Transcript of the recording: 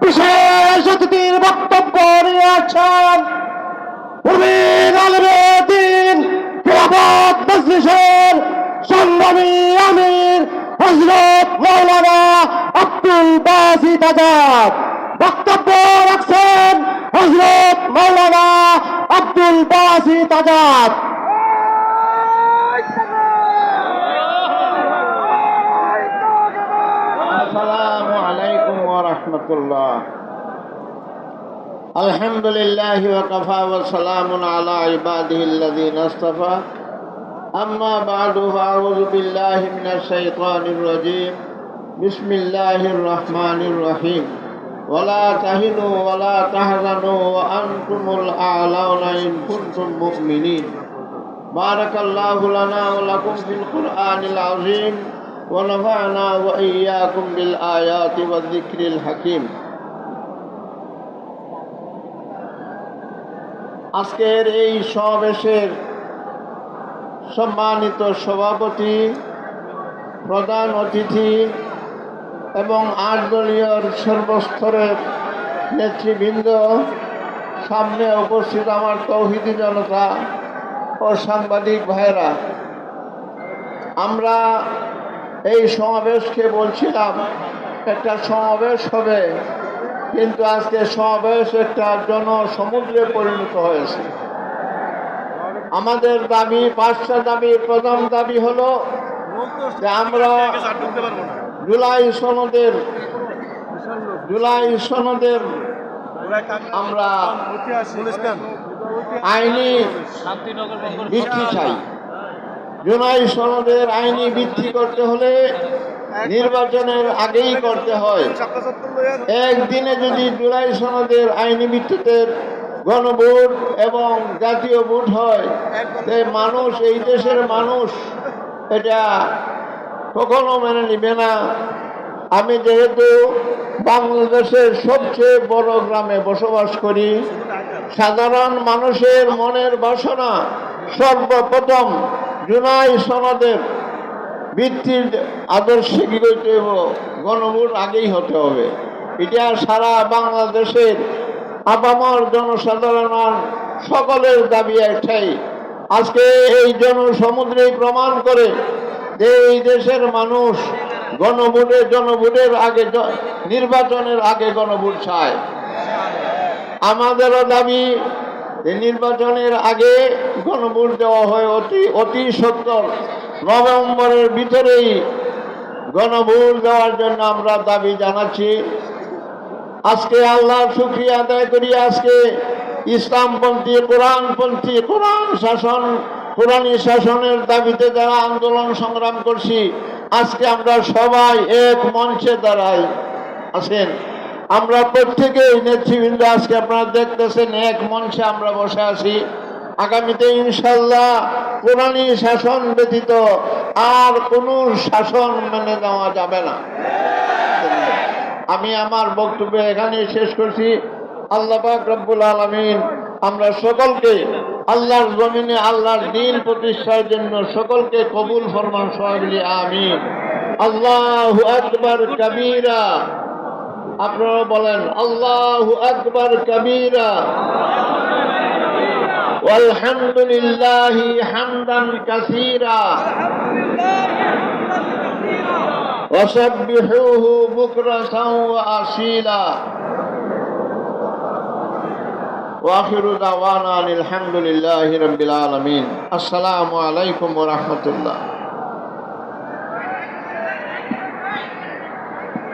বিশেষ অতিথির বক্তব্য নিয়ে আছেন প্রবীণ আলমেদিন খেলাফত মজলিসের সংগ্রামী আমির হজরত মৌলানা আব্দুল বাসিত আজাদ বক্তব্য রাখছেন হজরত মৌলানা আব্দুল বাসিত আজাদ ورحمة الله الحمد لله وكفى وسلام على عباده الذين اصطفى أما بعد فأعوذ بالله من الشيطان الرجيم بسم الله الرحمن الرحيم ولا تهنوا ولا تحزنوا وأنتم الأعلون إن كنتم مؤمنين بارك الله لنا ولكم في القرآن العظيم ونفعنا وإياكم بالآيات والذكر الحكيم আজকের এই সমাবেশের সম্মানিত সভাপতি প্রধান অতিথি এবং আট দলীয় সর্বস্তরের নেতৃবৃন্দ সামনে উপস্থিত আমার তৌহিদি জনতা ও সাংবাদিক ভাইয়েরা আমরা এই সমাবেশকে বলছিলাম, একটা সমাবেশ হবে। কিন্তু আজকে সমাবেশ একটা জনসমুদ্রে পরিণত হয়েছে। আমাদের দাবি পাঁচটা দাবি প্রথম দাবি হলো যে আমরা জুলাই সনদের জুলাই সনদের আমরা আইনি ভিত্তি চাই। জুলাই সনদের আইনি বৃদ্ধি করতে হলে নির্বাচনের আগেই করতে হয়। একদিনে যদি জুলাই সনদের আইনি ভিত্তিতে গণভোট এবং জাতীয় ভোট হয় তে মানুষ এই দেশের মানুষ এটা কখনো মেনে নিবে না। আমি যেহেতু বাংলাদেশের সবচেয়ে বড় গ্রামে বসবাস করি সাধারণ মানুষের মনের বাসনা সর্বপ্রথম জুলাই সনদের ভিত্তির আদর্শে কি করতে হবে গণভোট আগেই হতে হবে। এটা সারা বাংলাদেশের আপামর জনসাধারণ সকলের দাবি একটাই। আজকে এই জনসমুদ্রে প্রমাণ করে যে এই দেশের মানুষ গণভোটে জনভোটের আগে নির্বাচনের আগে গণভোট চায়। আমাদেরও দাবি নির্বাচনের আগে গণভোট দেওয়া হয় অতি অতি সত্তর। নভেম্বরের ভিতরেই গণভোট দেওয়ার জন্য আমরা দাবি জানাচ্ছি। আজকে আল্লাহর শুক্রিয়া আদায় করি, আজকে ইসলামপন্থী, কোরআনপন্থী, কোরআন শাসন, কোরআনী শাসনের দাবিতে যারা আন্দোলন সংগ্রাম করছি, আজকে আমরা সবাই এক মঞ্চে দাঁড়াই। আছেন আমরা প্রত্যেকেই নেতৃবৃন্দ, আজকে আপনারা দেখতেছেন এক মঞ্চে আমরা বসে আছি। আগামীতে ইনশাল্লাহ কোরআনী শাসন ব্যতীত আর কোন শাসন মেনে নেওয়া যাবে না। আমি আমার বক্তব্য এখানে শেষ করছি। আল্লাহ রব্বুল আলমিন আমরা সকলকে আল্লাহর জমিনে আল্লাহর দিন প্রতিষ্ঠার জন্য সকলকে কবুল ফরমান সহাবলি আমিন। আল্লাহু আকবার, কবিরা। আপনারা বলেন আল্লাহু আকবার কবিরা والحمد لله حمدا كثيرا وسبحوه بكرة وأصيلا وآخر دعوانا أن الحمد لله رب العالمين السلام عليكم ورحمة الله